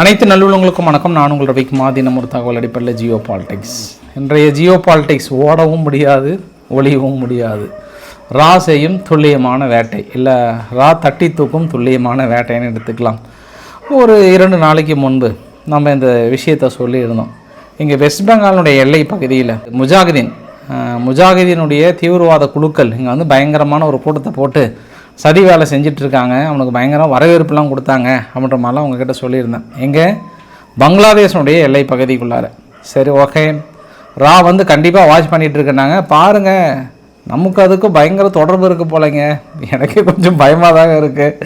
அனைத்து நல்லுள்ளங்களுக்கும் வணக்கம். நான் உங்கள் ரவிக்குமார் தினம் ஒரு தகவல் அடிப்படையில் ஜியோ பாலிடிக்ஸ். இன்றைய ஜியோ பாலிடிக்ஸ் ஓடவும் முடியாது ஒளியவும் முடியாது. ரா செய்யும் துல்லியமான வேட்டை. இல்லை ரா தட்டி தூக்கும் துல்லியமான வேட்டைன்னு எடுத்துக்கலாம். ஒரு இரண்டு நாளைக்கு முன்பு நம்ம இந்த விஷயத்தை சொல்லியிருந்தோம். இங்கே வெஸ்ட் பெங்காலினுடைய எல்லை பகுதியில் முஜாகிதீன் முஜாகிதீனுடைய தீவிரவாத குழுக்கள் இங்கே வந்து பயங்கரமான ஒரு கூட்டத்தை போட்டு சதி வேலை செஞ்சிட்ருக்காங்க. அவனுக்கு பயங்கரம் வரவேற்புலாம் கொடுத்தாங்க அப்படின்ற மாதிரிலாம் உங்ககிட்ட சொல்லியிருந்தேன். எங்கே? பங்களாதேஷனுடைய எல்லை பகுதிக்குள்ளார. சரி ஓகே. ரா வந்து கண்டிப்பாக வாட்ச் பண்ணிகிட்டு இருக்கேன்னாங்க பாருங்கள் நமக்கு அதுக்கும் பயங்கர தொடர்பு இருக்குது போலங்க. எனக்கே கொஞ்சம் பயமாக தாங்க இருக்குது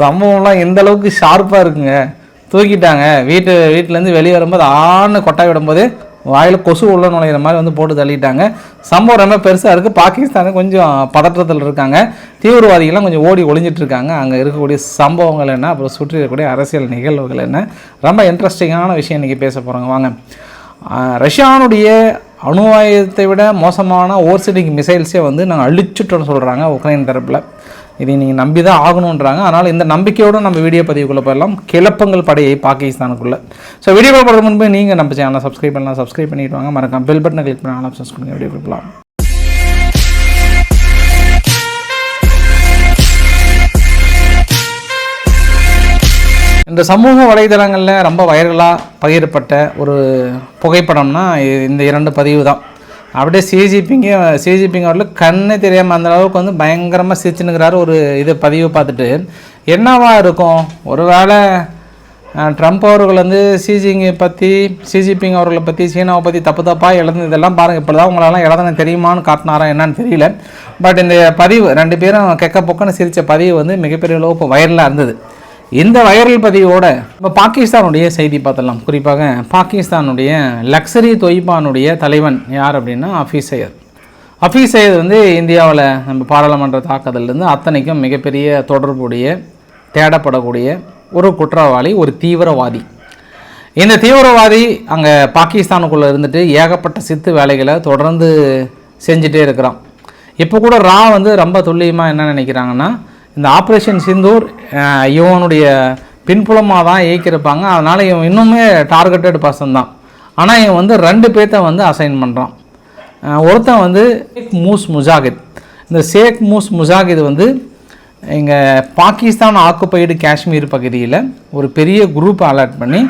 சம்பவம்லாம் எந்த அளவுக்கு ஷார்ப்பாக இருக்குங்க. தூக்கிட்டாங்க. வீட்டு வீட்டிலேருந்து வெளியே வரும்போது ஆன்னு கொட்டாய் விடும்போது வாயில் கொசு உள்ள நுழையிற மாதிரி வந்து போட்டு தள்ளிட்டாங்க. சம்பவம் ரொம்ப பெருசாக இருக்குது பாகிஸ்தானு கொஞ்சம் பதற்றத்தில் இருக்காங்க. தீவிரவாதிகள்லாம் கொஞ்சம் ஓடி ஒளிஞ்சிட்டு இருக்காங்க. அங்கே இருக்கக்கூடிய சம்பவங்கள் என்ன? அப்புறம் சுற்றி இருக்கக்கூடிய அரசியல் நிகழ்வுகள் என்ன? ரொம்ப இன்ட்ரெஸ்டிங்கான விஷயம் இன்றைக்கி பேச போகிறோங்க வாங்க. ரஷ்யானுடைய அணு ஆயுதத்தை விட மோசமான ஓர்சிடிக் மிசைல்ஸே வந்து நாங்கள் அழிச்சுட்டோன்னு சொல்கிறாங்க உக்ரைன் தரப்பில். இதை நீங்கள் நம்பி தான் ஆகணுன்றாங்க அதனால் இந்த நம்பிக்கையோடு நம்ம வீடியோ பதிவுக்குள்ளே போயிடலாம். கிளப்பங்கள் படையை பாகிஸ்தானுக்குள்ளே. ஸோ வீடியோ போகிறது முன்பு நீங்கள் நம்ம சேனலை சப்ஸ்கிரைப் பண்ணலாம். சப்ஸ்கிரைப் பண்ணிட்டு வாங்க. மறக்காம பெல் பட்டனை கிளிக் பண்ணி ஆப்ஷன்ஸ் கொடுங்க. வீடியோ கொடுக்கலாம் இந்த சமூக வலைதளங்களில் ரொம்ப வைரலாக பகிரப்பட்ட ஒரு புகைப்படம்னா இந்த இரண்டு பதிவு தான். அப்படியே சிஜிபிங்க சிஜிபிங்க அவர்கள் கண்ணே தெரியாமல் அந்த அளவுக்கு வந்து பயங்கரமாக சிரிச்சுனுக்கிறாரு ஒரு இது பதிவு பார்த்துட்டு. என்னவா இருக்கும்? ஒருவேளை வேளை ட்ரம்ப் அவர்கள் வந்து சிஜிங்கை பற்றி சிஜிபிங் அவர்களை பற்றி சீனாவை பற்றி தப்பு தப்பாக எழுந்து இதெல்லாம் பாருங்கள் இப்போ தான் உங்களெல்லாம் எழுதுன தெரியுமான்னு காட்டினாரா என்னன்னு தெரியல. பட் இந்த பதிவு ரெண்டு பேரும் கெக்க பொக்கன்னு சிரித்த பதிவு வந்து மிகப்பெரிய அளவு இப்போ வைரலாக இருந்தது. இந்த வைரல் பதிவோட இப்போ பாகிஸ்தானுடைய செய்தி பார்த்தலாம் குறிப்பாக பாகிஸ்தானுடைய லக்ஸரி தொய்பானுடைய தலைவன் யார் அப்படின்னா ஹஃபீஸ் சையத். ஹஃபீஸ் சையத் வந்து இந்தியாவில் நம்ம பாராளுமன்ற தாக்குதலேருந்து அத்தனைக்கும் மிகப்பெரிய தொடர்புடைய தேடப்படக்கூடிய ஒரு குற்றவாளி ஒரு தீவிரவாதி. இந்த தீவிரவாதி அங்கே பாகிஸ்தானுக்குள்ளே இருந்துட்டு ஏகப்பட்ட சித்து வேலைகளை தொடர்ந்து செஞ்சுட்டே இருக்கிறான். இப்போ கூட ரா வந்து ரொம்ப துல்லியமாக என்ன நினைக்கிறாங்கன்னா இந்த ஆப்ரேஷன் சிந்தூர் இவனுடைய பின்புலமாக தான் இயக்கியிருப்பாங்க. அதனால் இவன் இன்னுமே டார்கெட்டட் பர்சன் தான். ஆனால் இவன் வந்து ரெண்டு பேர்த்த வந்து அசைன் பண்ணுறான் ஒருத்தன் வந்து ஷேக் மூஸ் முஜாகித் இந்த ஷேக் மூஸ் முஜாகித் வந்து இங்கே பாகிஸ்தான் ஆக்குப்பைடு காஷ்மீர் பகுதியில் ஒரு பெரிய குரூப் அலர்ட் பண்ணி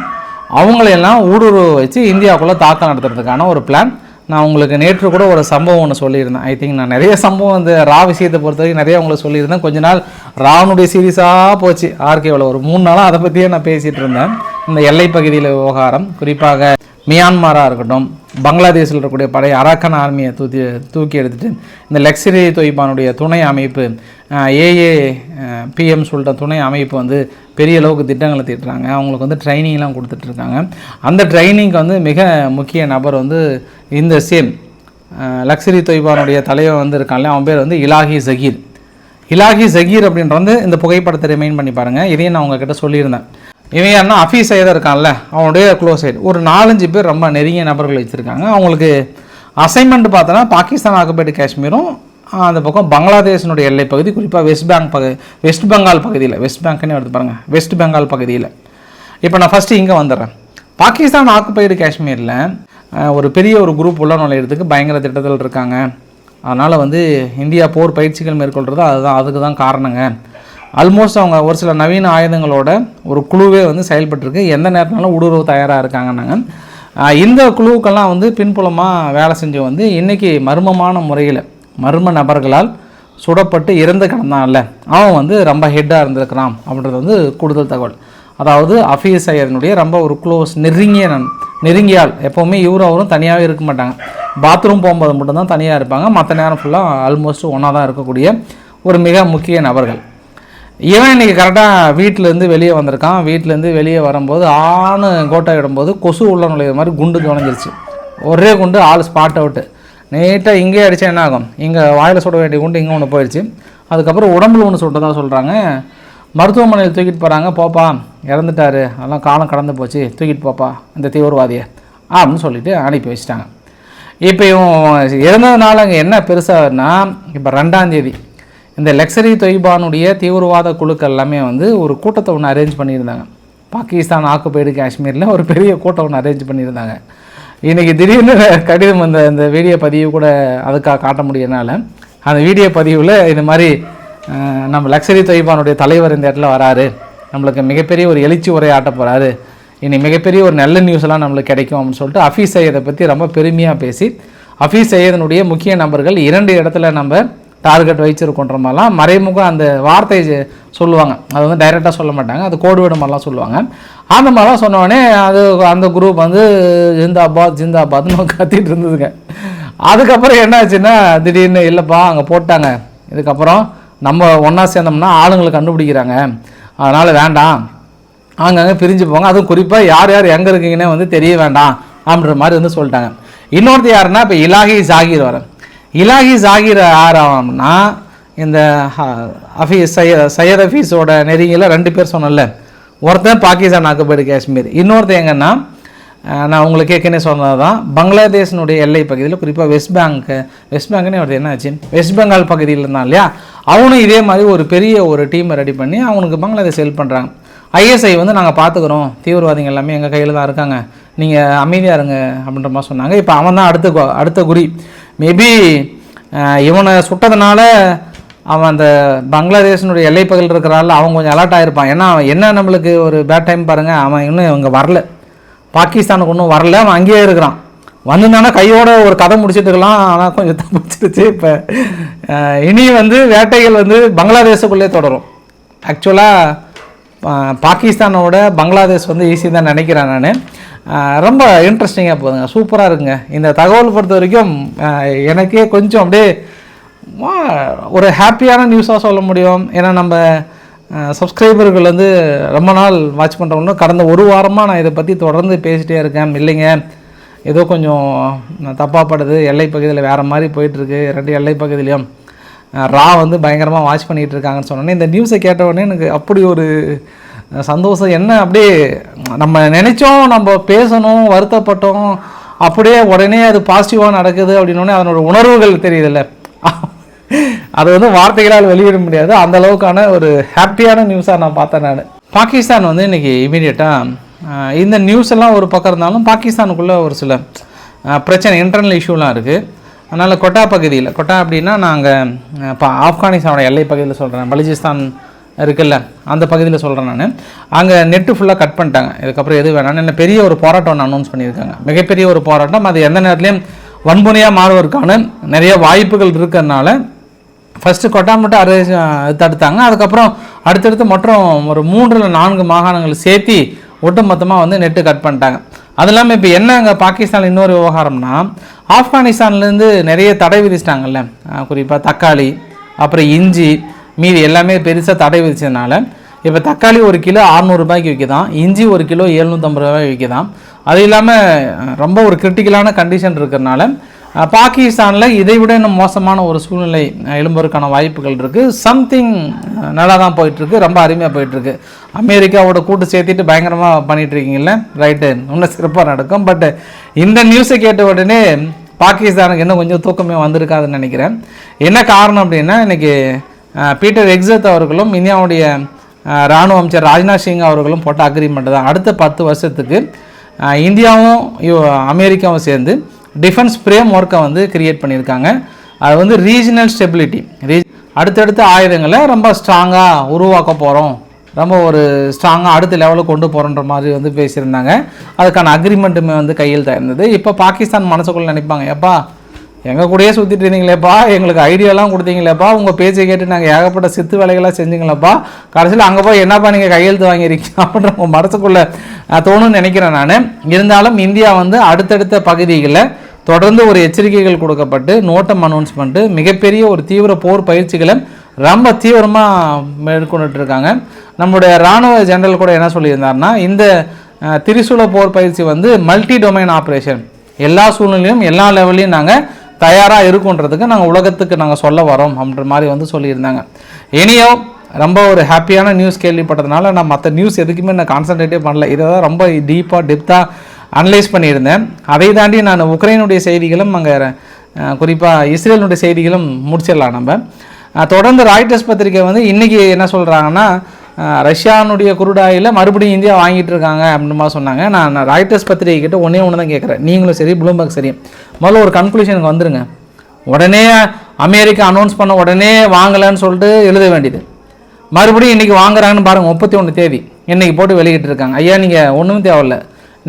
அவங்களையெல்லாம் ஊடுருவ வச்சு இந்தியாவுக்குள்ளே தாக்கம் நடத்துறதுக்கான ஒரு பிளான் நான் உங்களுக்கு நேற்று கூட ஒரு சம்பவம் ஒன்று சொல்லியிருந்தேன். ஐ திங்க் நான் நிறைய சம்பவம் இந்த ரா விஷயத்தை பொறுத்த வரைக்கும் நிறைய உங்களுக்கு சொல்லியிருந்தேன். கொஞ்ச நாள் ராவனுடைய சீரியஸாக போச்சு. ஆர்கேவில் ஒரு மூணு நாளாக அதை பற்றியே நான் பேசிகிட்டு இருந்தேன். இந்த எல்லை பகுதியில் விவகாரம். குறிப்பாக மியான்மராக இருக்கட்டும் பங்களாதேஷில் இருக்கக்கூடிய படை அரக்கன் ஆர்மியை தூக்கி தூக்கி எடுத்துகிட்டு இந்த லக்ஸரி தொய்பானுடைய துணை அமைப்பு ஏஏ பிஎம் சொல்லிட்ட துணை அமைப்பு வந்து பெரிய அளவுக்கு திட்டங்களை தீட்டுறாங்க. அவங்களுக்கு வந்து ட்ரைனிங்லாம் கொடுத்துட்ருக்காங்க அந்த ட்ரைனிங்க்கு வந்து மிக முக்கிய நபர் வந்து இந்த சேம் லக்ஸரி தொய்பானுடைய தலைவர் வந்து இருக்கான்ல அவன் பேர் வந்து இலாஹி ஜகீர். இலாஹி ஜகீர் அப்படின்ற வந்து இந்த புகைப்படத்தை ரிமைண்ட் பண்ணி பாருங்கள் இதையும் நான் உங்ககிட்ட சொல்லியிருந்தேன். இவன் யாருன்னா அஃபீஸ் சையதாக இருக்கான்ல அவனுடைய க்ளோஸ் சைடு ஒரு நாலஞ்சு பேர் ரொம்ப நெருங்கிய நபர்கள் வச்சுருக்காங்க. அவங்களுக்கு அசைன்மெண்ட் பார்த்தோன்னா பாகிஸ்தான் ஆக்குபைடு காஷ்மீரும் அந்த பக்கம் பங்களாதேஷனுடைய எல்லை பகுதி குறிப்பாக வெஸ்ட் பேங்க் பகு வெஸ்ட் பெங்கால் பகுதியில். வெஸ்ட் பேங்க்னே எடுத்து பாருங்கள் வெஸ்ட் பெங்கால் பகுதியில். இப்போ நான் ஃபஸ்ட்டு இங்கே வந்துடுறேன். பாகிஸ்தான் ஆக்குபைடு காஷ்மீரில் ஒரு பெரிய ஒரு குரூப் உள்ள நுழையிறதுக்கு பயங்கர திட்டத்தில் இருக்காங்க. அதனால் வந்து இந்தியா போர் பயிற்சிகள் மேற்கொள்கிறது அதுதான் அதுக்கு தான் காரணங்க. ஆல்மோஸ்ட் அவங்க ஒரு சில நவீன ஆயுதங்களோட ஒரு குழுவே வந்து செயல்பட்டுருக்கு. எந்த நேரத்தினாலும் ஊடுருவ தயாராக இருக்காங்கன்னாங்க. இந்த குழுவுக்கெல்லாம் வந்து பின்புலமாக வேலை செஞ்சு வந்து இன்றைக்கி மர்மமான முறையில் மர்ம நபர்களால் சுடப்பட்டு இறந்து கிடந்தான்ல. அவன் வந்து ரொம்ப ஹெட்டாக இருந்திருக்கிறான் அப்படின்றது வந்து கூடுதல் தகவல். அதாவது அஃபீஸ் ஐயரனுடைய ரொம்ப ஒரு க்ளோஸ் நெருங்கிய நன் நெருங்கியால் எப்போவுமே இவரும் அவரும் தனியாகவே இருக்க மாட்டாங்க. பாத்ரூம் போகும்போது மட்டும்தான் தனியாக இருப்பாங்க. மற்ற நேரம் ஃபுல்லாக ஆல்மோஸ்ட் ஒன்றா தான் இருக்கக்கூடிய ஒரு மிக முக்கிய நபர்கள். இவன் இன்னைக்கு கரெக்டாக வீட்டிலேருந்து வெளியே வந்திருக்கான். வீட்டிலேருந்து வெளியே வரும்போது ஆணு கோட்டை இடும்போது கொசு உள்ள நுழையிற மாதிரி குண்டு துணைஞ்சிருச்சு ஒரே குண்டு ஆள் ஸ்பாட் அவுட்டு நீட்டாக இங்கே அடித்தா என்ன ஆகும்? இங்கே வாயில் சுட வேண்டிய குண்டு இங்கே ஒன்று போயிடுச்சு அதுக்கப்புறம் உடம்புல ஒன்று சுட்டதாக சொல்கிறாங்க மருத்துவமனையில் தூக்கிட்டு போகிறாங்க போப்பா இறந்துட்டாரு. அதெல்லாம் காலம் கடந்து போச்சு. தூக்கிட்டு போப்பா இந்த தீவிரவாதியை. அப்படின்னு சொல்லிட்டு அனுப்பி வச்சிட்டாங்க. இப்போ இவன் இறந்ததுனால அங்கே என்ன பெருசாகனா இப்போ ரெண்டாம் தேதி இந்த லக்ஸரி தொய்பானுடைய தீவிரவாத குழுக்கள் எல்லாமே வந்து ஒரு கூட்டத்தை ஒன்று அரேஞ்ச் பண்ணியிருந்தாங்க. பாகிஸ்தான் ஆக்குப்பைடு காஷ்மீரில் ஒரு பெரிய கூட்டம் ஒன்று அரேஞ்ச் பண்ணியிருந்தாங்க. இன்றைக்கி திடீர்னு கடிதம் அந்த இந்த வீடியோ பதிவு கூட அதுக்காக காட்ட முடியனால அந்த வீடியோ பதிவில் இந்த மாதிரி நம்ம லக்ஸரி தொய்பானுடைய தலைவர் இந்த இடத்துல வராரு. நம்மளுக்கு மிகப்பெரிய ஒரு எழுச்சி உரை போகிறாரு இனி மிகப்பெரிய ஒரு நல்ல நியூஸ்லாம் நம்மளுக்கு கிடைக்கும் அப்படின்னு சொல்லிட்டு அஃபீஸ் சையதை பற்றி ரொம்ப பெருமையாக பேசி அஃபீஸ் சையதனுடைய முக்கிய நபர்கள் இரண்டு இடத்துல நம்ம டார்கெட் வச்சிருக்கோன்ற மாதிரிலாம் மறைமுகம் அந்த வார்த்தை சொல்லுவாங்க. அது வந்து டைரெக்டாக சொல்ல மாட்டாங்க. அது கோடு வேர்டு மாதிரிலாம் சொல்லுவாங்க. அந்த மாதிரிலாம் சொன்னோடனே அது அந்த குரூப் வந்து ஜிந்தாபாத் ஜிந்தாபாத்னு கத்திட்டு இருந்ததுங்க. அதுக்கப்புறம் என்ன ஆச்சுன்னா திடீர்னு இல்லைப்பா அங்கே போட்டாங்க. இதுக்கப்புறம் நம்ம ஒன்றா சேர்ந்தோம்னா ஆளுங்களை கண்டுபிடிக்கிறாங்க. அதனால் வேண்டாம். அங்கங்கே பிரிஞ்சு போங்க. அதுவும் குறிப்பாக யார் யார் எங்கே இருக்கீங்கன்னே வந்து தெரிய வேண்டாம் அப்படின்ற மாதிரி வந்து சொல்லிட்டாங்க. இன்னொருத்தர் யாருன்னா இப்போ இலாகி ஜாகீர் வரேன் இலாகி ஜாகீர் ஆறாம்னா ஆகும்னா இந்த அஃபீஸ் சையத் சையத் அஃபீஸோட நெருங்கியில் ரெண்டு பேர் சொன்னல ஒருத்தன் பாகிஸ்தான் ஆக்கப்படு காஷ்மீர். இன்னொருத்தன் எங்கன்னா நான் உங்களுக்கு ஏற்கனவே சொன்னது தான் பங்களாதேஷனுடைய எல்லை பகுதியில் குறிப்பாக வெஸ்ட் பேங்க் வெஸ்ட் பேங்க்னே வருது என்ன ஆச்சு? வெஸ்ட் பெங்கால் பகுதியில் இருந்தான் இல்லையா? அவனும் இதே மாதிரி ஒரு பெரிய ஒரு டீமை ரெடி பண்ணி அவனுக்கு பங்களாதேஷ் ஹெல்ப் பண்ணுறாங்க ஐஎஸ்ஐ வந்து நாங்கள் பார்த்துக்குறோம். தீவிரவாதிகள் எல்லாமே எங்கள் கையில் தான் இருக்காங்க. நீங்கள் அமைதியாக இருங்க அப்படின்ற மாதிரி சொன்னாங்க. இப்போ அவன் தான் அடுத்த கு- அடுத்த குறி மேபி இவனை சுட்டதுனால அவன் அந்த பங்களாதேஷனுடைய எல்லை எல்லைப்பகுதியில் இருக்கிறாள் அவன் கொஞ்சம் அலர்ட் ஆகிருப்பான் ஏன்னா அவன் என்ன நம்மளுக்கு ஒரு பேட் டைம் பாருங்கள் அவன் இன்னும் இவங்க வரல. பாகிஸ்தானுக்கு ஒன்றும் வரல அவன் அங்கேயே இருக்கிறான். வந்திருந்தானா கையோட ஒரு கதை முடிச்சிட்டுருக்கலாம் ஆனால் கொஞ்சம் தப்பிச்சிருச்சு இப்போ இனி வந்து வேட்டைகள் வந்து பங்களாதேஷுக்குள்ளே தொடரும். ஆக்சுவலாக பாகிஸ்தானோட பங்களாதேஷ் வந்து ஈஸி தான் நினைக்கிறேன் நான். ரொம்ப இன்ட்ரெஸ்டிங்காக போகுதுங்க. சூப்பராக இருக்குங்க. இந்த தகவல் பொறுத்த வரைக்கும் எனக்கே கொஞ்சம் அப்படியே ஒரு ஹாப்பியான நியூஸாக சொல்ல முடியும். ஏன்னா நம்ம சப்ஸ்கிரைபர்கள் வந்து ரொம்ப நாள் வாட்ச் பண்ணுறவங்க கடந்த ஒரு வாரமாக நான் இதை பற்றி தொடர்ந்து பேசிகிட்டே இருக்கேன். இல்லைங்க. ஏதோ கொஞ்சம் தப்பாக படுது. எல்லை பகுதியில் வேறு மாதிரி போயிட்டுருக்கு ரெண்டு எல்லை பகுதியிலையும். ரா வந்து பயங்கரமாக வாட்ச் பண்ணிகிட்டு இருக்காங்கன்னு சொன்னோன்னே இந்த நியூஸை கேட்ட உடனே எனக்கு அப்படி ஒரு சந்தோஷம். என்ன அப்படியே நம்ம நினைச்சோம் நம்ம பேசணும் வருத்தப்பட்டோம் அப்படியே உடனே அது பாசிட்டிவாக நடக்குது அப்படின்னோடனே அதனோட உணர்வுகள் தெரியுதுல்ல. அது வந்து வார்த்தைகளால் வெளியிட முடியாது. அந்த அளவுக்கான ஒரு ஹாப்பியான நியூஸாக நான் பார்த்தேன் நான். பாகிஸ்தான் வந்து இன்னைக்கு இமீடியட்டாக இந்த நியூஸ் எல்லாம் ஒரு பக்கம் இருந்தாலும் பாகிஸ்தானுக்குள்ளே ஒரு சில பிரச்சனை இன்டர்னல் இஷ்யூலாம் இருக்குது அதனால் கொட்டா பகுதியில் கொட்டா அப்படின்னா நாங்கள் இப்போ ஆப்கானிஸ்தானோட எல்லை பகுதியில் சொல்கிறேன் பலுச்சிஸ்தான் இருக்குல்ல அந்த பகுதியில் சொல்கிறேன் நான். அங்கே நெட்டு ஃபுல்லாக கட் பண்ணிட்டாங்க. இதுக்கப்புறம் எது வேணாம்னு என்ன பெரிய ஒரு போராட்டம் ஒன்று அனௌன்ஸ் பண்ணியிருக்காங்க. மிகப்பெரிய ஒரு போராட்டம். அது எந்த நேரத்துலையும் வன்முறையாக மாறுவதற்கான நிறைய வாய்ப்புகள் இருக்கிறதுனால ஃபஸ்ட்டு கொட்டா மட்டும் அரே தடுத்தாங்க அதுக்கப்புறம் அடுத்தடுத்து மற்றும் ஒரு மூன்றில் நான்கு மாகாணங்கள் சேர்த்து ஒட்டுமொத்தமாக வந்து நெட்டு கட் பண்ணிட்டாங்க. அது இல்லாமல் இப்போ என்ன அங்கே பாகிஸ்தானில் இன்னொரு விவகாரம்னா ஆப்கானிஸ்தான்லேருந்து நிறைய தடை விதிச்சிட்டாங்கல்ல. குறிப்பாக தக்காளி அப்புறம் இஞ்சி மீதி எல்லாமே பெருசாக தடை விதிச்சதுனால இப்போ தக்காளி ஒரு கிலோ அறநூறுபாய்க்கு விற்கிதான் இஞ்சி ஒரு கிலோ எழுநூற்றம்பது ரூபாய் விற்கிதான் அது இல்லாமல் ரொம்ப ஒரு கிரிட்டிக்கலான கண்டிஷன் இருக்கிறனால பாகிஸ்தானில் இதை விட இன்னும் மோசமான ஒரு சூழ்நிலை எழும்புவதற்கான வாய்ப்புகள் இருக்குது சம்திங் நல்லா தான் போயிட்டுருக்கு ரொம்ப அருமையாக போயிட்டுருக்கு. அமெரிக்காவோட கூட்டு சேர்த்துட்டு பயங்கரமாக பண்ணிகிட்ருக்கீங்கள ரைட்டு இன்னும் சிறப்பாக நடக்கும். பட் இந்த நியூஸை கேட்ட உடனே பாகிஸ்தானுக்கு இன்னும் கொஞ்சம் தூக்கமே வந்திருக்காதுன்னு நினைக்கிறேன். என்ன காரணம் அப்படின்னா இன்றைக்கி பீட்டர் எக்ஸத் அவர்களும் இந்தியாவுடைய இராணுவ அமைச்சர் ராஜ்நாத் சிங் அவர்களும் போட்ட அக்ரிமெண்ட் தான். அடுத்த பத்து வருஷத்துக்கு இந்தியாவும் அமெரிக்காவும் சேர்ந்து டிஃபென்ஸ் ஃப்ரேம் ஒர்க்கை வந்து கிரியேட் பண்ணியிருக்காங்க. அது வந்து ரீஜனல் ஸ்டெபிலிட்டி ரீ அடுத்தடுத்த ஆயுதங்களை ரொம்ப ஸ்ட்ராங்காக உருவாக்க போகிறோம் ரொம்ப ஒரு ஸ்ட்ராங்காக அடுத்த லெவலுக்கு கொண்டு போகிறன்ற மாதிரி வந்து பேசியிருந்தாங்க. அதுக்கான அக்ரிமெண்ட்டுமே வந்து கையெழுத்தாக இருந்தது இப்போ பாகிஸ்தான் மனசுக்குள்ளே நினைப்பாங்க எப்பா எங்கள் கூடயே சுற்றிட்டு இருந்தீங்களேப்பா எங்களுக்கு ஐடியாலாம் கொடுத்தீங்களேப்பா உங்கள் பேச்சை கேட்டு நாங்கள் ஏகப்பட்ட சித்து வேலைகள்லாம் செஞ்சுங்களேப்பா கடைசியில் அங்கே போய் என்னப்பா நீங்கள் கையெழுத்து வாங்கியிருக்கீங்க அப்படின்ற உங்கள் மனசுக்குள்ளே தோணும்னு நினைக்கிறேன் நான். இருந்தாலும் இந்தியா வந்து அடுத்தடுத்த பகுதிகளில் தொடர்ந்து ஒரு எச்சரிக்கைகள் கொடுக்கப்பட்டு நோட்டம் அனௌன்ஸ் பண்ணிட்டு மிகப்பெரிய ஒரு தீவிர போர் பயிற்சிகளை ரொம்ப தீவிரமாக மேற்கொண்டுட்டு இருக்காங்க நம்மளுடைய இராணுவ ஜெனரல் கூட என்ன சொல்லியிருந்தாருன்னா இந்த திரிசூல போர் பயிற்சி வந்து மல்டி டொமைன் ஆப்ரேஷன் எல்லா சூழ்நிலையும் எல்லா லெவல்லையும் நாங்கள் தயாராக இருக்குன்றதுக்கு நாங்கள் உலகத்துக்கு நாங்கள் சொல்ல வரோம் அப்படின்ற மாதிரி வந்து சொல்லியிருந்தாங்க. இனியோ ரொம்ப ஒரு ஹாப்பியான நியூஸ் கேள்விப்பட்டதுனால நான் மற்ற நியூஸ் எதுக்குமே நான் கான்சன்ட்ரேட்டே பண்ணல. இதை தான் ரொம்ப டீப்பாக டெப்த்தாக அனலைஸ் பண்ணியிருந்தேன். அதை தாண்டி நான் உக்ரைனுடைய செய்திகளும் அங்கே குறிப்பாக இஸ்ரேலுடைய செய்திகளும் முடிச்சிடலாம் நம்ம. தொடர்ந்து ராய்டர்ஸ் பத்திரிக்கை வந்து இன்றைக்கி என்ன சொல்கிறாங்கன்னா ரஷ்யானுடைய குருடாயில் மறுபடியும் இந்தியா வாங்கிட்டு இருக்காங்க அப்படின்ற சொன்னாங்க. நான் நான் ராய்டர்ஸ் பத்திரிகை கிட்ட ஒன்றே ஒன்று தான் கேட்குறேன் நீங்களும் சரி ப்ளூம்பர்க் சரி. முதல்ல ஒரு கன்க்ளூஷனுக்கு வந்துருங்க. உடனே அமெரிக்கா அனௌன்ஸ் பண்ண உடனே வாங்கலைன்னு சொல்லிட்டு எழுத வேண்டியது. மறுபடியும் இன்றைக்கி வாங்குறாங்கன்னு பாருங்கள் முப்பத்தி ஒன்று தேதி. இன்றைக்கி போட்டு வெளியிட்டு இருக்காங்க. ஐயா நீங்கள் ஒன்றும் தேவையில்ல.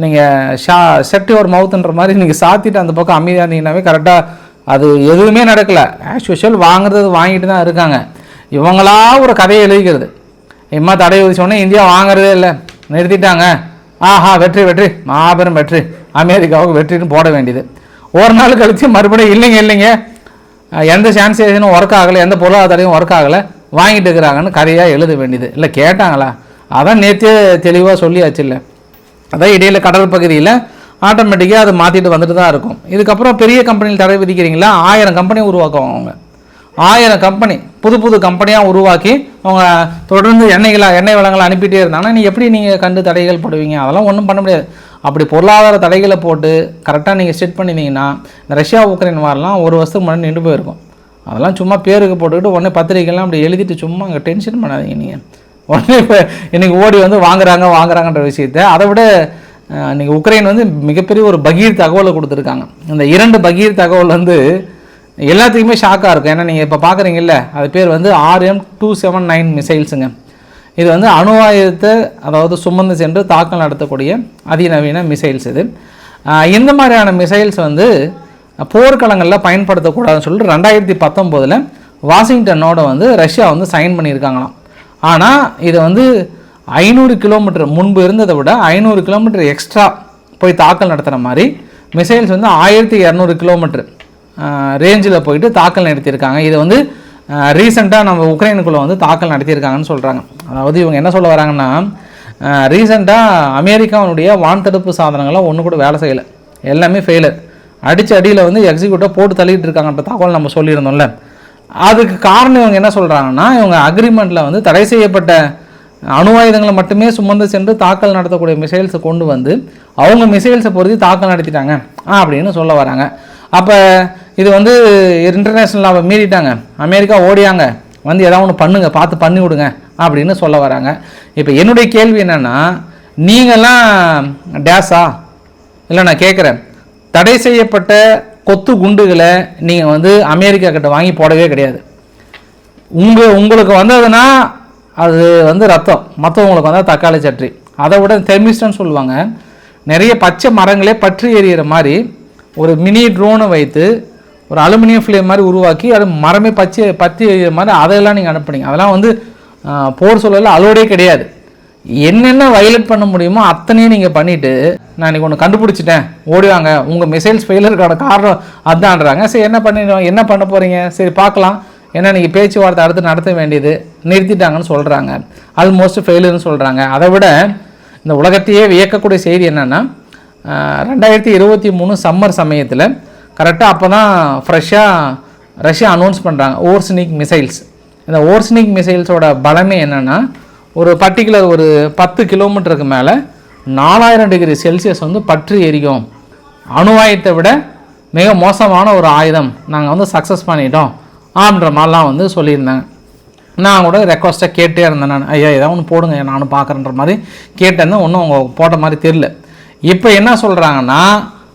நீங்கள் ஷா செட்டி ஒரு மவுத்துன்ற மாதிரி நீங்கள் சாத்திட்டு அந்த பக்கம் அமைதியாக இருந்தீங்கன்னாவே கரெக்டாக அது எதுவுமே நடக்கலை. ஆஸ் யூஷுவல் வாங்குறது வாங்கிட்டு தான் இருக்காங்க. இவங்களா ஒரு கதையை எழுதிக்கிறது. இம்மா தடை விதிச்சோடனே இந்தியா வாங்குறதே இல்லை. நிறுத்திட்டாங்க. ஆஹா வெற்றி வெற்றி. மாபெரும் வெற்றி. அமெரிக்காவுக்கு வெற்றின்னு போட வேண்டியது. ஒரு நாள் கழித்து மறுபடியும் இல்லைங்க இல்லைங்க. எந்த சான்சேஷனும் ஒர்க் ஆகலை எந்த பொருளாதாரையும் ஒர்க் ஆகலை. வாங்கிட்டு இருக்கிறாங்கன்னு கதையாக எழுத வேண்டியது. இல்லை கேட்டாங்களா? அதான் நேற்றே தெளிவாக சொல்லியாச்சு இல்லை. அதான் இடையில கடல் பகுதியில் ஆட்டோமேட்டிக்காக அதை மாற்றிட்டு வந்துட்டு தான் இருக்கும். இதுக்கப்புறம் பெரிய கம்பெனியில் தடை விதிக்கிறீங்களா? ஆயிரம் கம்பெனி உருவாக்குவாங்க. அவங்க ஆயிரம் கம்பெனி புது புது கம்பெனியாக உருவாக்கி அவங்க தொடர்ந்து எண்ணெய்களாக எண்ணெய் வளங்களை அனுப்பிட்டே இருந்தாங்கன்னா நீ எப்படி நீங்கள் கண்டு தடைகள் போடுவீங்க? அதெல்லாம் ஒன்றும் பண்ண முடியாது. அப்படி பொருளாதார தடைகளை போட்டு கரெக்டாக நீங்கள் செட் பண்ணியிருந்தீங்கன்னா இந்த ரஷ்யா உக்ரைன் வாரெலாம் ஒரு வருஷத்துக்கு முன்னாடி நின்று போயிருக்கும். அதெல்லாம் சும்மா பேருக்கு போட்டுக்கிட்டு உடனே பத்திரிக்கைலாம் அப்படி எழுதிட்டு சும்மா அங்கே டென்ஷன் பண்ணாதீங்க நீங்கள் உடனே இப்போ இன்றைக்கி ஓடி வந்து வாங்குறாங்க வாங்குறாங்கன்ற விஷயத்த அதை விட நீங்கள் உக்ரைன் வந்து மிகப்பெரிய ஒரு பகீர் தகவலை கொடுத்துருக்காங்க. இந்த இரண்டு பகீர் தகவல் வந்து எல்லாத்துக்குமே ஷாக்காக இருக்கும். ஏன்னா நீங்கள் இப்போ பார்க்குறீங்கல்ல அது பேர் வந்து ஆர்எம் டூ செவன் நைன் மிசைல்ஸுங்க இது வந்து அணுவாயுதத்தை அதாவது சுமந்து சென்று தாக்கல் நடத்தக்கூடிய அதிநவீன மிசைல்ஸ் இது. இந்த மாதிரியான மிசைல்ஸ் வந்து போர்க்களங்களில் பயன்படுத்தக்கூடாதுன்னு சொல்லிட்டு ரெண்டாயிரத்தி பத்தொம்போதில் வாஷிங்டனோட வந்து ரஷ்யா வந்து சைன் பண்ணியிருக்காங்களாம். ஆனால் இது வந்து ஐநூறு கிலோமீட்டர் முன்பு இருந்ததை விட ஐநூறு கிலோமீட்டர் எக்ஸ்ட்ரா போய் தாக்கல் நடத்துகிற மாதிரி மிசைல்ஸ் வந்து ஆயிரத்தி இரநூறு கிலோமீட்டர். ரேஞ்சில் போயிட்டு தாக்கல் நடத்தியிருக்காங்க. இது வந்து ரீசெண்டாக நம்ம உக்ரைனுக்குள்ளே வந்து தாக்கல் நடத்தியிருக்காங்கன்னு சொல்கிறாங்க அதாவது இவங்க என்ன சொல்ல வராங்கன்னா ரீசெண்டாக அமெரிக்காவுடைய வான் தடுப்பு சாதனங்கள்லாம் ஒன்று கூட வேலை செய்யலை. எல்லாமே ஃபெயிலர் அடித்த அடியில் வந்து எக்ஸிக்யூட்டிவ் போட்டு தள்ளிட்டு இருக்காங்கன்ற தகவல் நம்ம சொல்லியிருந்தோம்ல. அதுக்கு காரணம் இவங்க என்ன சொல்கிறாங்கன்னா இவங்க அக்ரிமெண்ட்டில் வந்து தடை செய்யப்பட்ட அணு ஆயுதங்களை மட்டுமே சுமந்து சென்று தாக்கல் நடத்தக்கூடிய மிசைல்ஸை கொண்டு வந்து அவங்க மிசைல்ஸை பொருத்தி தாக்கல் நடத்திட்டாங்க. ஆ அப்படின்னு சொல்ல வராங்க. அப்போ இது வந்து இன்டர்நேஷ்னல் லாவை மீறிட்டாங்க. அமெரிக்கா ஓடியாங்க. வந்து ஏதாவது ஒன்று பண்ணுங்க பார்த்து பண்ணி விடுங்க அப்படின்னு சொல்ல வராங்க. இப்போ என்னுடைய கேள்வி என்னென்னா நீங்கள்லாம் டேஸா? இல்லை நான் கேட்குறேன். தடை செய்யப்பட்ட கொத்து குண்டுகளை நீங்கள் வந்து அமெரிக்கா கிட்ட வாங்கி போடவே கிடையாது. உங்கள் உங்களுக்கு வந்ததுன்னா அது வந்து ரத்தம். மற்றவங்களுக்கு வந்தால் தக்காளி சட்னி. அதை விட தெர்மிஸ்டன்னு சொல்லுவாங்க. நிறைய பச்சை மரங்களே பற்றி எறிகிற மாதிரி ஒரு மினி ட்ரோனை வைத்து ஒரு அலுமினியம் ஃப்ளேம் மாதிரி உருவாக்கி அது மரமே பச்சை பத்தி மாதிரி அதையெல்லாம் நீங்கள் அனுப்புனீங்க. அதெல்லாம் வந்து போர் சொல்லல அலோடே கிடையாது. என்னென்ன வயலேட் பண்ண முடியுமோ அத்தனையும் நீங்கள் பண்ணிவிட்டு நான் இன்னைக்கு ஒன்று கண்டுபிடிச்சிட்டேன். ஓடிவாங்க உங்கள் மிசைல்ஸ் ஃபெயிலருக்கான காரணம் அதான்றாங்க. சரி என்ன பண்ணிடுவோம் என்ன பண்ண போகிறீங்க சரி பார்க்கலாம். ஏன்னா நீங்கள் பேச்சுவார்த்தை அடுத்து நடத்த வேண்டியது நிறுத்திட்டாங்கன்னு சொல்கிறாங்க ஆல்மோஸ்ட் ஃபெயிலுன்னு சொல்கிறாங்க அதை விட இந்த உலகத்தையே வியக்கக்கூடிய செய்தி என்னென்னா ரெண்டாயிரத்தி இருபத்தி மூணு சம்மர் சமயத்தில் கரெக்டாக அப்போ தான் ஃப்ரெஷ்ஷாக ரஷ்யா அனௌன்ஸ் பண்ணுறாங்க ஓர்ஸ்னிக் மிசைல்ஸ் இந்த ஓர்ஸ்னிக் மிசைல்ஸோட பலமே என்னென்னா ஒரு பர்டிகுலர் ஒரு பத்து கிலோமீட்டருக்கு மேலே நாலாயிரம் டிகிரி செல்சியஸ் வந்து பற்றி எரியும் அணுவாயத்தை விட மிக மோசமான ஒரு ஆயுதம் நாங்கள் வந்து சக்ஸஸ் பண்ணிட்டோம் அப்படின்ற மாதிரிலாம் வந்து சொல்லியிருந்தாங்க. நான் கூட ரெக்வஸ்ட்டாக கேட்டே இருந்தேன் நான். ஐயா ஏதாவது ஒன்று போடுங்க நானும் பார்க்குறேன்ற மாதிரி கேட்டேன்னு ஒன்றும் அவங்க போட்ட மாதிரி தெரில இப்போ என்ன சொல்கிறாங்கன்னா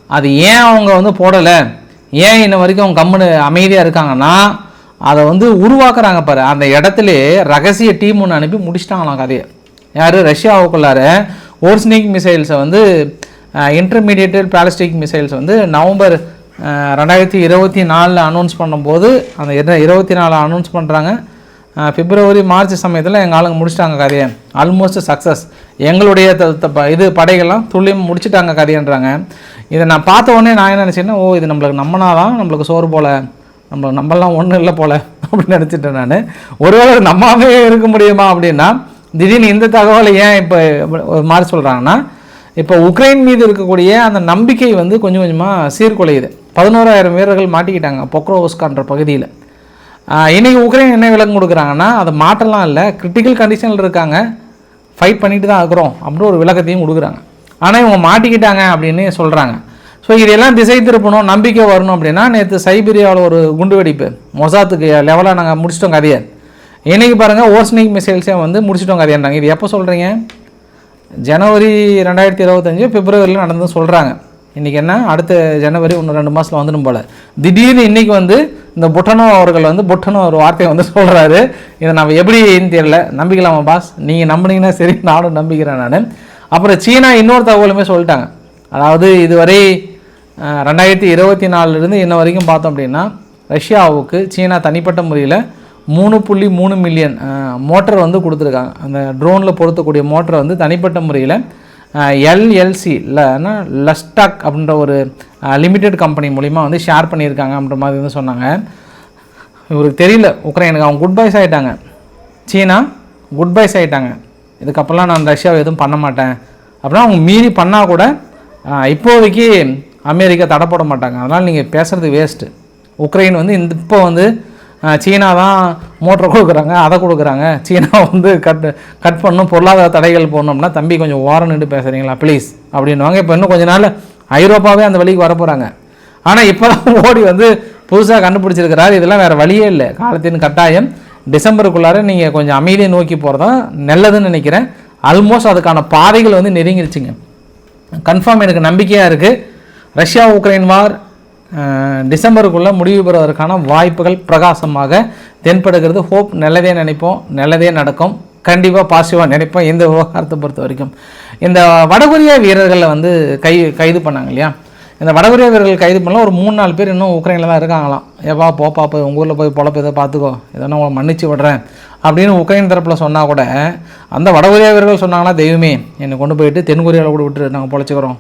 அது ஏன் அவங்க வந்து போடலை? ஏன் இன்ன வரைக்கும் அவங்க கம்முன்னு அமைதியாக இருக்காங்கன்னா அதை வந்து உருவாக்குறாங்க பாரு. அந்த இடத்துல ரகசிய டீம் ஒன்று அனுப்பி முடிச்சிட்டாங்களாம் கதையை. யார்? ரஷ்யாவுக்குள்ளார ஓர்ஸ்னிக் மிசைல்ஸை வந்து இன்டர்மீடியேட்டட் பிளாஸ்டிக் மிசைல்ஸ் வந்து நவம்பர் ரெண்டாயிரத்தி இருபத்தி நாலில் அனௌன்ஸ் பண்ணும்போது அந்த இருபத்தி நாலு அனௌன்ஸ் பண்ணுறாங்க பிப்ரவரி மார்ச் சமயத்தில் எங்கள் ஆளுங்க முடிச்சிட்டாங்க கதையை. ஆல்மோஸ்ட் சக்ஸஸ் எங்களுடைய த- ப- இது படைகள்லாம் துல்லியம் முடிச்சிட்டாங்க கதைன்றாங்க இதை நான் பார்த்த உடனே நான் என்ன நினச்சேன்னா ஓ இது நம்மளுக்கு நம்மனாதான் நம்மளுக்கு சோறு போல நம்ம நம்மளாம் ஒன்றும் இல்லை போல அப்படின்னு நினச்சிட்டேன் நான். ஒருவேளை நம்மாவே இருக்க முடியுமா அப்படின்னா திடீர்னு இந்த தகவலை ஏன் இப்போ ஒரு மாதிரி சொல்கிறாங்கன்னா இப்போ உக்ரைன் மீது இருக்கக்கூடிய அந்த நம்பிக்கை வந்து கொஞ்சம் கொஞ்சமாக சீர்குலையுது. பதினோராயிரம் வீரர்கள் மாட்டிக்கிட்டாங்க பொக்ரோவுஸ்கான்ற பகுதியில். இன்றைக்கி உக்ரைன் என்ன விலங்கு கொடுக்குறாங்கன்னா அதை மாட்டெல்லாம் இல்லை கிரிட்டிக்கல் கண்டிஷனில் இருக்காங்க ஃபைட் பண்ணிட்டு தான் இருக்கிறோம் அப்படின்னு ஒரு விளக்கத்தையும் கொடுக்குறாங்க. ஆனால் இவங்க மாட்டிக்கிட்டாங்க அப்படின்னு சொல்கிறாங்க ஸோ இதெல்லாம் திசை திருப்பணும் நம்பிக்கை வரணும் அப்படின்னா நேற்று சைபீரியாவில் ஒரு குண்டு வெடிப்பு மொசாத்துக்கு லெவலாக நாங்கள் முடிச்சிட்டோம் கதையை. இன்றைக்கி பாருங்கள் ஓஸ்னிக் மிசைல்ஸே வந்து முடிச்சிட்டோம் அது இது எப்போ சொல்கிறீங்க ஜனவரி ரெண்டாயிரத்தி இருபத்தஞ்சி பிப்ரவரியில் நடந்து சொல்கிறாங்க இன்றைக்கி என்ன? அடுத்த ஜனவரி ஒன்று ரெண்டு மாதத்தில் வந்துடும் போல். திடீர்னு இன்றைக்கி வந்து இந்த புட்டனோ அவர்கள் வந்து புட்டனோ ஒரு வார்த்தையை வந்து சொல்கிறாரு இதை நம்ம எப்படின்னு தெரியல. நம்பிக்கலாமா பாஸ் நீங்கள் நம்புனீங்கன்னா சரி நானும் நம்பிக்கிறேன் நான். அப்புறம் சீனா இன்னொரு தகவலுமே சொல்லிட்டாங்க. அதாவது இதுவரை ரெண்டாயிரத்தி இருபத்தி நாலுலேருந்து இன்ன வரைக்கும் பார்த்தோம் அப்படின்னா ரஷ்யாவுக்கு சீனா தனிப்பட்ட முறையில் மூணு புள்ளி மூணு மில்லியன் மோட்டர் வந்து கொடுத்துருக்காங்க. அந்த ட்ரோனில் பொருத்தக்கூடிய மோட்டரை வந்து தனிப்பட்ட முறையில் எல்எல்சி இல்லைன்னா லஸ்டாக் அப்படின்ற ஒரு லிமிடெட் கம்பெனி மூலிமா வந்து ஷேர் பண்ணியிருக்காங்க அப்படின்ற மாதிரி வந்து சொன்னாங்க. இவருக்கு தெரியல உக்ரைனுக்கு அவங்க குட் பைஸ் ஆகிட்டாங்க சீனா குட் பைஸ் ஆகிட்டாங்க இதுக்கப்புறம்லாம் நான் ரஷ்யாவை எதுவும் பண்ண மாட்டேன். அப்படின்னா அவங்க மீறி பண்ணால் கூட இப்போதைக்கு அமெரிக்கா தடை போட மாட்டாங்க. அதனால் நீங்கள் பேசுகிறது வேஸ்ட்டு உக்ரைன் வந்து இந்த இப்போ வந்து சீனா தான் மோட்டர் கொடுக்குறாங்க அதை கொடுக்குறாங்க. சீனா வந்து கட் கட் பண்ணணும் பொருளாதார தடைகள் போடணும்னா தம்பி கொஞ்சம் ஓரம் நின்று பேசுகிறீங்களா ப்ளீஸ் அப்படின்வாங்க இப்போ இன்னும் கொஞ்ச நாள் ஐரோப்பாவே அந்த வழிக்கு வர போகிறாங்க ஆனால் இப்போ தான் ஓடி வந்து புதுசாக கண்டுபிடிச்சிருக்கிறார். இதெல்லாம் வேறு வழியே இல்லை. காலத்தின் கட்டாயம். டிசம்பருக்குள்ளார நீங்கள் கொஞ்சம் அமைதியை நோக்கி போகிறதா நல்லதுன்னு நினைக்கிறேன். ஆல்மோஸ்ட் அதுக்கான பாதைகள் வந்து நெருங்கிருச்சுங்க. கன்ஃபார்ம் எனக்கு நம்பிக்கையாக இருக்குது ரஷ்யா உக்ரைன் வார் டிசம்பருக்குள்ளே முடிவு பெறுவதற்கான வாய்ப்புகள் பிரகாசமாக தென்படுகிறது. ஹோப் நல்லதே நினைப்போம். நல்லதே நடக்கும். கண்டிப்பாக பாசிட்டிவாக நினைப்போம். இந்த விவகாரத்தை பொறுத்த வரைக்கும். இந்த வடகொரியா வீரர்களை வந்து கை கைது பண்ணாங்க இல்லையா? இந்த வடகொரிய வீரர்கள் கைது பண்ணல ஒரு மூணு நாலு பேர் இன்னும் உக்ரைனில் தான் இருக்காங்களாம். ஏப்பா போப்பா போய் உங்கள் ஊரில் போய் பொழப்பு இதை பார்த்துக்கோ இதெல்லாம் உங்களை மன்னிச்சு விடுறேன். அப்படின்னு உக்ரைன் தரப்பில் சொன்னால் கூட அந்த வடகொரியா வீரர்கள் சொன்னாங்கன்னா தெய்வமே என்னை கொண்டு போயிட்டு தென்கொரியாவில் கூட விட்டுரு. நாங்கள் பொழைச்சிக்கிறோம்.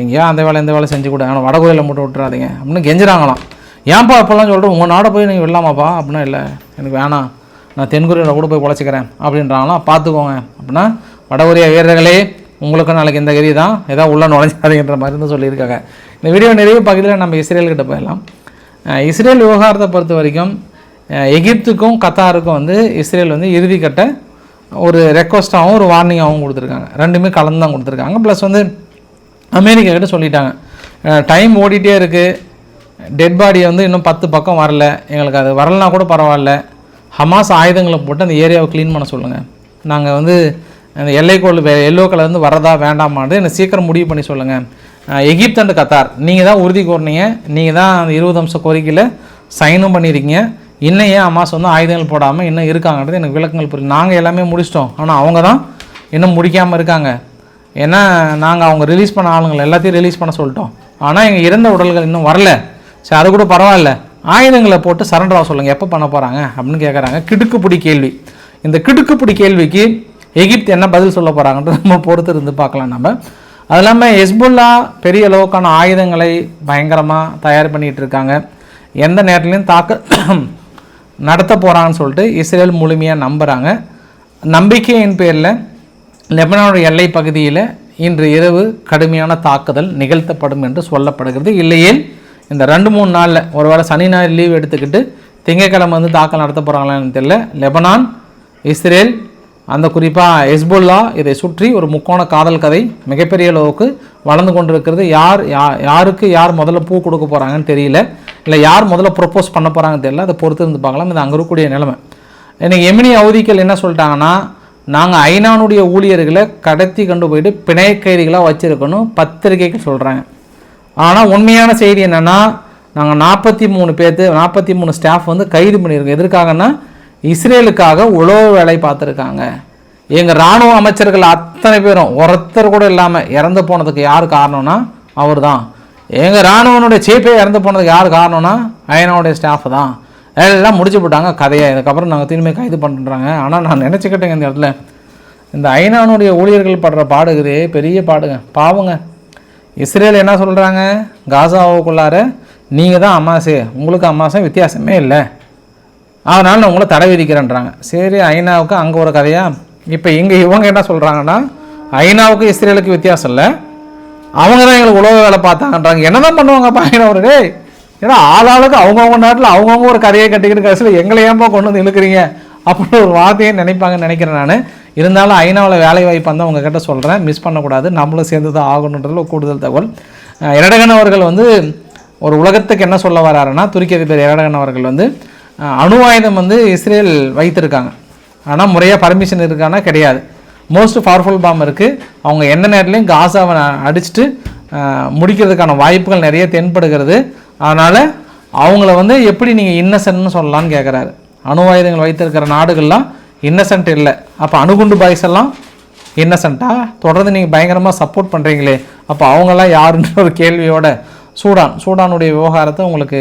எங்கேயோ அந்த வேலை இந்த வேலை செஞ்சு கூட. ஆனால் வடகொரியாவில் மட்டும் விட்டுறாதீங்க. அப்படின்னு கெஞ்சுறாங்களாம். ஏன்ப்பா அப்போல்லாம் சொல்லிட்டு உங்கள் நாடை போய் நீங்கள் விடலாமாப்பா? அப்படின்னா இல்லை. எனக்கு வேணாம். நான் தென்கொரியாவில் கூட போய் பொழைச்சிக்கிறேன். அப்படின்றாங்களாம். பார்த்துக்கோங்க அப்படின்னா வடகொரியா வீரர்களே உங்களுக்கு நாளைக்கு இந்த கதி தான் ஏதாவது உள்ள நுழைஞ்சாதீங்கன்ற மாதிரி இருந்து சொல்லியிருக்காங்க. இந்த வீடியோ நிறைய பகுதியில் நம்ம இஸ்ரேல்கிட்ட போயிடலாம். இஸ்ரேல் விவகாரத்தை பொறுத்த வரைக்கும் எகிப்துக்கும் கத்தாருக்கும் வந்து இஸ்ரேல் வந்து இறுதிக்கட்ட ஒரு ரெக்வஸ்ட்டாகவும் ஒரு வார்னிங்காகவும் கொடுத்துருக்காங்க. ரெண்டுமே கலந்து தான் கொடுத்துருக்காங்க. ப்ளஸ் வந்து அமெரிக்கா கிட்ட சொல்லிட்டாங்க. டைம் ஓடிட்டே இருக்குது டெட் பாடி வந்து இன்னும் பத்து பக்கம் வரல. எங்களுக்கு அது வரலனா கூட பரவாயில்ல. ஹமாஸ் ஆயுதங்களை போட்டு அந்த ஏரியாவை க்ளீன் பண்ண சொல்லுங்கள் நாங்கள் வந்து அந்த எல்லைக்கோள் எல்லோ கலர் வந்து வரதா வேண்டாமான்னு எனக்கு சீக்கிரம் முடிவு பண்ணி சொல்லுங்கள் எகிப்து அண்ட் கத்தார். நீங்கள் தான் உறுதி கோரினீங்க. நீங்கள் தான் அந்த இருபது அம்ச கோரிக்கையில் சைனும் பண்ணியிருக்கீங்க. இன்னும் ஏன் அம்மாஸ் வந்து ஆயுதங்கள் போடாமல் இன்னும் இருக்காங்கன்றது எனக்கு விளக்கங்கள் புரியல நாங்கள் எல்லாமே முடிச்சிட்டோம். ஆனால் அவங்க தான் இன்னும் முடிக்காமல் இருக்காங்க. ஏன்னா நாங்கள் அவங்க ரிலீஸ் பண்ண ஆளுங்களை எல்லாத்தையும் ரிலீஸ் பண்ண சொல்லிட்டோம். ஆனால் எங்கள் இறந்த உடல்கள் இன்னும் வரல. சரி அது கூட பரவாயில்ல. ஆயுதங்களை போட்டு சரண்டர் ஆக சொல்லுங்கள் எப்போ பண்ண போகிறாங்க அப்படின்னு கேட்குறாங்க கிடுக்குப்பிடி கேள்வி. இந்த கிடுக்குப்பிடி கேள்விக்கு எகிப்து என்ன பதில் சொல்ல போகிறாங்கன்றது நம்ம பொறுத்து இருந்து பார்க்கலாம் நம்ம. அது இல்லாமல் ஹெஸ்புல்லா பெரிய அளவுக்கான ஆயுதங்களை பயங்கரமாக தயார் பண்ணிகிட்டு இருக்காங்க. எந்த நேரத்துலையும் தாக்க நடத்த போகிறாங்கன்னு சொல்லிட்டு இஸ்ரேல் முழுமையாக நம்புகிறாங்க நம்பிக்கையின் பேரில் லெபனானோட எல்லை பகுதியில் இன்று இரவு கடுமையான தாக்குதல் நிகழ்த்தப்படும் என்று சொல்லப்படுகிறது. இல்லையேல் இந்த ரெண்டு மூணு நாளில் ஒருவேளை சனி ஞாயிறு லீவ் எடுத்துக்கிட்டு திங்கட்கிழமை வந்து தாக்கல் நடத்த போகிறாங்களான்னு தெரியல. லெபனான் இஸ்ரேல் அந்த குறிப்பாக ஹெஸ்புல்லா இதை சுற்றி ஒரு முக்கோண காதல் கதை மிகப்பெரிய அளவுக்கு வளர்ந்து கொண்டிருக்கிறது. யார் யா- யாருக்கு யார் முதல்ல பூ கொடுக்க போகிறாங்கன்னு தெரியல. இல்லை யார் முதல்ல ப்ரொப்போஸ் பண்ண போகிறாங்கன்னு தெரியல. அதை பொறுத்து இருந்து பார்க்கலாம். இது அங்கே இருக்கக்கூடிய நிலைமை. இன்றைக்கி எமினி அவதிகள் என்ன சொல்லிட்டாங்கன்னா நாங்கள் ஐநானுடைய ஊழியர்களை கடத்தி கொண்டு போயிட்டு பிணை கைதிகளாக வச்சுருக்கணும். பத்திரிகைக்கு சொல்கிறாங்க ஆனால் உண்மையான செய்தி என்னென்னா நாங்கள் நாற்பத்தி மூணு பேர்த்து நாற்பத்தி மூணு ஸ்டாஃப் வந்து கைது பண்ணியிருக்கோம். எதற்காகன்னா இஸ்ரேலுக்காக உழவு வேலை பார்த்துருக்காங்க. எங்கள் இராணுவ அமைச்சர்கள் அத்தனை பேரும் ஒருத்தர் கூட இல்லாமல் இறந்து போனதுக்கு யார் காரணம்னா அவர் தான் எங்கள் இராணுவனுடைய சீப்பே இறந்து போனதுக்கு யார் காரணம்னா ஐநாவுடைய ஸ்டாஃப் தான். எல்லாம் முடிச்சு போட்டாங்க கதையை. இதுக்கப்புறம் நாங்கள் திரும்பி கைது பண்ணுறாங்க ஆனால் நான் நினச்சிக்கிட்டேங்க இந்த இடத்துல. இந்த ஐநானுடைய ஊழியர்கள் படுற பாடுகிறே பெரிய பாடுங்க. பாவங்க. இஸ்ரேல் என்ன சொல்கிறாங்க காசாவுக்குள்ளார நீங்கள் தான் அம்மாசே உங்களுக்கு அம்மாசே வித்தியாசமே இல்லை. அதனால் நான் உங்களை தடை விதிக்கிறேன்றாங்க. சரி ஐநாவுக்கு அங்கே ஒரு கதையா? இப்போ இங்கே இவங்க என்ன சொல்கிறாங்கன்னா ஐநாவுக்கு இஸ்ரேலுக்கு வித்தியாசம் இல்லை. அவங்க தான் எங்களுக்கு உலக வேலை பார்த்தாங்கன்றாங்க. என்ன தான் பண்ணுவாங்கப்பா ஐநாவுக்கு ஏன்னா ஆளாளுக்கு அவங்கவுங்க நாட்டில் அவங்கவுங்க ஒரு கதையை கட்டிக்கிட்டு கடைசியில் எங்களை ஏன்பா கொண்டு வந்து இழுக்கிறீங்க? அப்படின்னு ஒரு வார்த்தையை நினைப்பாங்கன்னு நினைக்கிறேன் நான். இருந்தாலும் ஐநாவில் வேலை வாய்ப்பு வந்து உங்ககிட்ட சொல்கிறேன் மிஸ் பண்ணக்கூடாது. நம்மளும் சேர்ந்து தான் ஆகணுன்றதுல கூடுதல் தகவல். இரடகன் அவர்கள் வந்து ஒரு உலகத்துக்கு என்ன சொல்ல வராருன்னா துருக்கி அதிபர் இரடகன் அவர்கள் வந்து அணு ஆயுதம் வந்து இஸ்ரேல் வைத்திருக்காங்க. ஆனால் முறையாக பர்மிஷன் இருக்கானா கிடையாது. மோஸ்ட் பவர்ஃபுல் பாம் இருக்குது அவங்க எந்த நேரத்துலையும் காசாவை அடிச்சுட்டு முடிக்கிறதுக்கான வாய்ப்புகள் நிறைய தென்படுகிறது. அதனால் அவங்கள வந்து எப்படி நீங்கள் இன்னசென்ட்னு சொல்லலாம்னு கேட்குறாரு அணு ஆயுதங்கள் வைத்திருக்கிற நாடுகள்லாம் இன்னசென்ட் இல்லை. அப்போ அணுகுண்டு பாய்ஸ் எல்லாம் இன்னசென்ட்டாக தொடர்ந்து நீங்கள் பயங்கரமாக சப்போர்ட் பண்ணுறீங்களே அப்போ அவங்கெல்லாம் யாருன்ற ஒரு கேள்வியோட சூடான் சூடானுடைய விவகாரத்தை உங்களுக்கு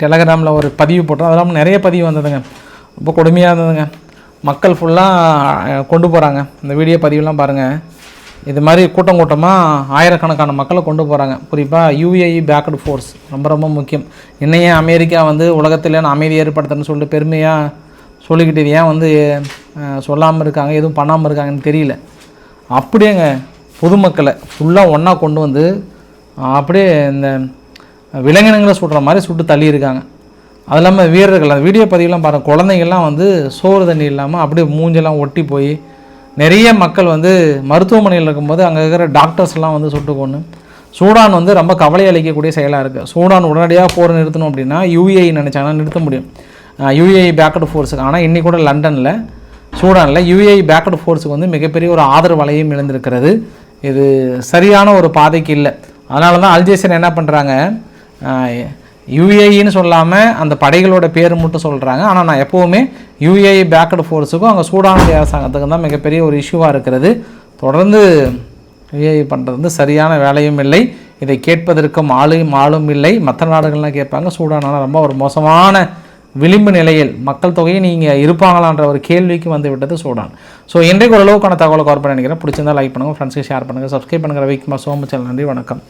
டெலகிராமில் ஒரு பதிவு போட்டோம் அதெல்லாம் நிறைய பதிவு வந்ததுங்க. ரொம்ப கொடுமையாக இருந்ததுங்க. மக்கள் ஃபுல்லாக கொண்டு போகிறாங்க இந்த வீடியோ பதிவுலாம் பாருங்கள் இது மாதிரி கூட்டம் கூட்டமாக ஆயிரக்கணக்கான மக்களை கொண்டு போகிறாங்க குறிப்பாக யூஏஇ பேக்கடு ஃபோர்ஸ் ரொம்ப ரொம்ப முக்கியம். இன்னையே அமெரிக்கா வந்து உலகத்தில் நான் அமைதி ஏற்படுத்துறேன்னு சொல்லிட்டு பெருமையாக சொல்லிக்கிட்டு ஏன் வந்து சொல்லாமல் இருக்காங்க எதுவும் பண்ணாமல் இருக்காங்கன்னு தெரியல. அப்படியேங்க பொதுமக்களை ஃபுல்லாக ஒன்றா கொண்டு வந்து அப்படியே இந்த விலங்கினங்களை சுடுற மாதிரி சுட்டு தள்ளியிருக்காங்க. அது இல்லாமல் வீரர்கள் அந்த வீடியோ பதிவுலாம் பாருங்கள் குழந்தைங்கள்லாம் வந்து சோறு தண்ணி இல்லாமல் அப்படியே மூஞ்செல்லாம் ஒட்டி போய் நிறைய மக்கள் வந்து மருத்துவமனையில் இருக்கும்போது அங்கே இருக்கிற டாக்டர்ஸ்லாம் வந்து சுட்டு கொண்டு சூடான் வந்து ரொம்ப கவலை அளிக்கக்கூடிய செயலாக இருக்குது சூடான் உடனடியாக போர் நிறுத்தணும் அப்படின்னா யூஏஐ நினச்சாங்கன்னா நிறுத்த முடியும். யூஏஐ பேக்கடு ஃபோர்ஸுக்கு ஆனால் இன்னி கூட லண்டனில் சூடானில் யூஏஐ பேக்கடு ஃபோர்ஸுக்கு வந்து மிகப்பெரிய ஒரு ஆதரவு வலையும் இழந்திருக்கிறது இது சரியான ஒரு பாதைக்கு இல்லை. அதனால தான் அல்ஜேசன் என்ன பண்ணுறாங்க யுஏஇன்னு சொல்லாமல் அந்த படைகளோட பேர் மட்டும் சொல்கிறாங்க ஆனால் நான் எப்போவுமே யுஏஇ பேக்கடு ஃபோர்ஸுக்கும் அங்கே சூடானுடைய அரசாங்கத்துக்கும் தான் மிகப்பெரிய ஒரு இஷ்யூவாக இருக்கிறது. தொடர்ந்து யுஏஇ பண்ணுறது வந்து சரியான வேலையும் இல்லை. இதை கேட்பதற்கும் ஆளும் ஆளும் இல்லை. மற்ற நாடுகள்லாம் கேட்பாங்க சூடானால ரொம்ப ஒரு மோசமான விளிம்பு நிலையில் மக்கள் தொகையை நீங்கள் இருப்பாங்களான்ற ஒரு கேள்விக்கு வந்து விட்டது சூடான். ஸோ இன்றைக்கு ஓரளவுக்கான தகவலை கவர் பண்ண நினைக்கிறேன். பிடிச்சிருந்தா லைக் பண்ணுங்கள் ஃப்ரெண்ட்ஸ்க்கு ஷேர் பண்ணுங்கள் சப்ஸ்கிரைப் பண்ணுங்கள் சோ மச் நன்றி வணக்கம்.